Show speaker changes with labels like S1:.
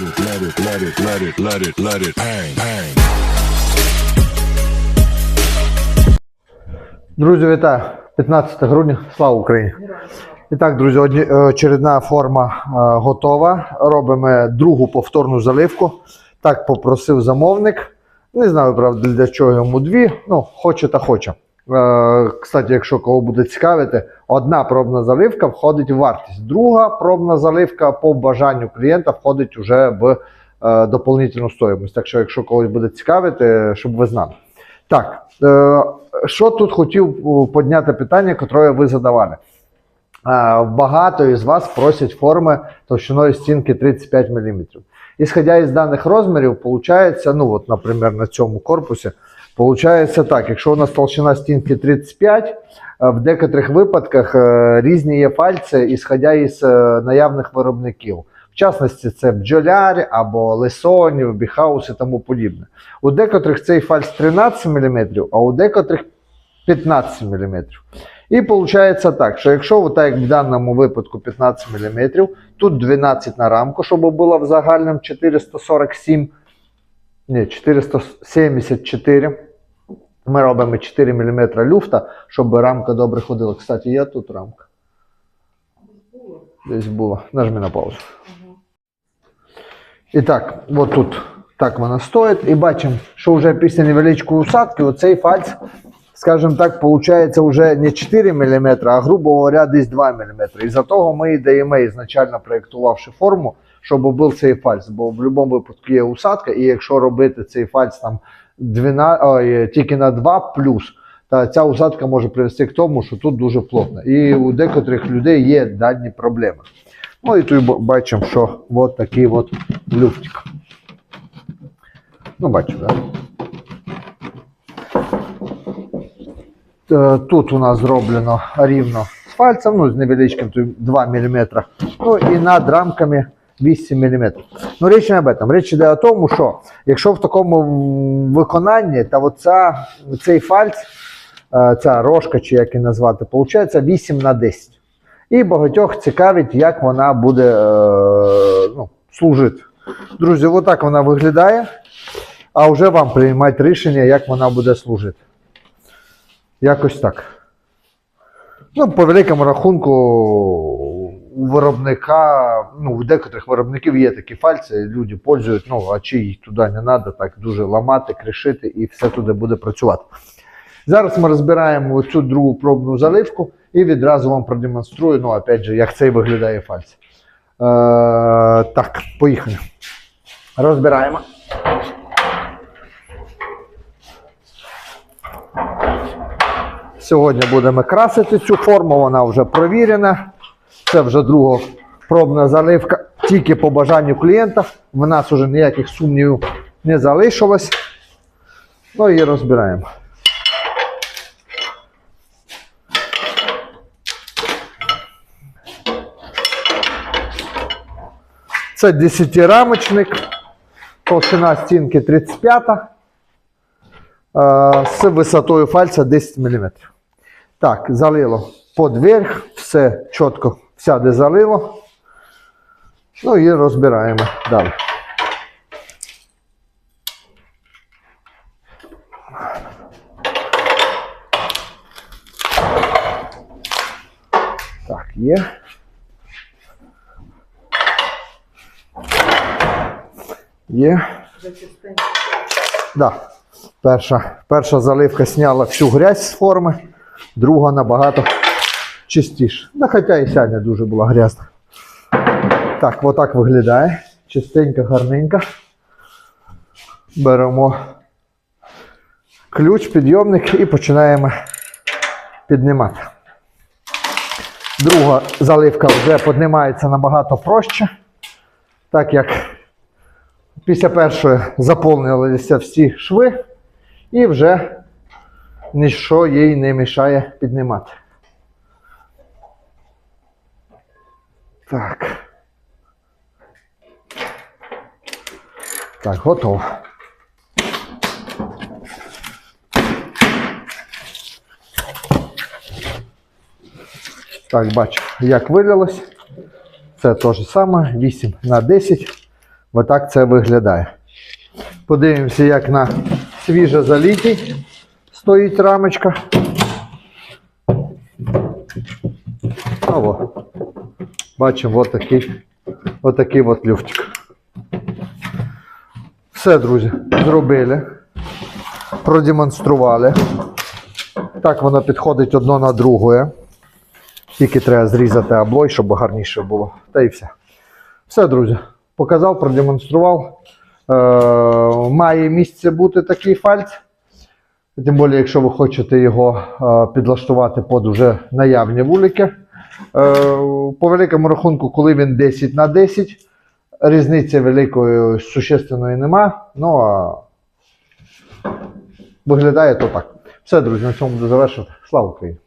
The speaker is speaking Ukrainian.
S1: let it, let it, let it, let it, let it bang, bang.
S2: Друзі, вітаю! 15 грудня, слава Україні! І так, друзі, е, очередна форма е, готова. Робимо другу повторну заливку. Так попросив замовник. Не знаю, правда, для чого йому дві. Ну, хоче та хоче. Е, Кстати, якщо кого буде цікавити, одна пробна заливка входить в вартість. Друга пробна заливка по бажанню клієнта входить вже в е, доповнительну стоїмость. Так що, якщо когось буде цікавити, щоб ви знали. Так, е, що тут хотів о, підняти питання, яке ви задавали. Е, Багато із вас просять форми товщиною стінки 35 мм. Ісходя із даних розмірів, виходить, ну от, наприклад, на цьому корпусі, виходить так, якщо у нас толщина стінки 35, е, в декотрих випадках е, різні є фальці, ісходя із е, наявних виробників. В частності, це бджоляр або лесонів, біхаус і тому подібне. У декотрих цей фальц 13 мм, а у декотрих 15 мм. І виходить так, що якщо так, як в даному випадку 15 мм, тут 12 на рамку, щоб було в загальному 447, ні, 474. Ми робимо 4 мм люфта, щоб рамка добре ходила. Кстати, є тут рамка. Десь була. Нажми на паузу. І так, от тут так вона стоїть. І бачимо, що вже після невеличкої усадки оцей фальц, скажімо так, виходить вже не 4 мм, а грубо говоря, десь 2 мм. І за того ми і даємо, ізначально проєктувавши форму, щоб був цей фальц. Бо в будь-якому випадку є усадка, і якщо робити цей фальц там 12, ой, тільки на 2 плюс, та ця усадка може привести к тому, що тут дуже плотно. І у декотрих людей є дані проблеми. Ну і тут бачимо, що от такий от люфтик. Ну, бачимо, так? Да? Тут у нас зроблено рівно з фальцем, ну, з невеличким, 2 мм. Ну і над рамками 8 мм. Ну, річ не об этом. Річ йде о тому, що якщо в такому виконанні, та оця, цей фальц, е, ця рожка, чи як її назвати, виходить 8 на 10. І багатьох цікавить, як вона буде е, ну, служити. Друзі, отак вона виглядає, а вже вам приймати рішення, як вона буде служити. Якось так. Ну, по великому рахунку, у виробника, ну, у декотрих виробників є такі фальці, люди пользують, ну, а чи їх туди не треба, так дуже ламати, кришити і все туди буде працювати. Зараз ми розбираємо цю другу пробну заливку і відразу вам продемонструю, ну, опять же, як цей виглядає фальц. Е, так, поїхали. Розбираємо. Сьогодні будемо красити цю форму, вона вже провірена. Це вже друга пробна заливка. Тільки по бажанню клієнта. В нас вже ніяких сумнівів не залишилось. Ну і розбираємо. Це 10-рамочник, толщина стінки 35 е, з висотою фальця 10 мм. Так, залило під верх, все чітко всяде залило. Ну і розбираємо далі. Так, є. Є. Да. Перша, перша заливка зняла всю грязь з форми, друга набагато чистіше. Да, хоча і не дуже була грязна. Так, отак виглядає. Чистенька, гарненька. Беремо ключ, підйомник і починаємо піднімати. Друга заливка вже піднімається набагато проще, так як після першої заповнилися всі шви, і вже ніщо їй не мішає піднімати. Так. Так, готово. Так, бачу, як вилилось. Це те ж саме, 8 на 10. Отак це виглядає. Подивимося, як на свіжо залітій стоїть рамочка. Ого. Бачимо отакий, отакий от люфтик. Все, друзі, зробили. Продемонстрували. Так воно підходить одно на друге. Тільки треба зрізати облой, щоб гарніше було. Та і все. Все, друзі. Показав, продемонстрував. Е, має місце бути такий фальц. Тим більше, якщо ви хочете його е, підлаштувати під уже наявні вулики. Е, по великому рахунку, коли він 10 на 10, різниці великої существенної нема. Ну а виглядає то так. Все, друзі, на цьому буду. Слава Україні!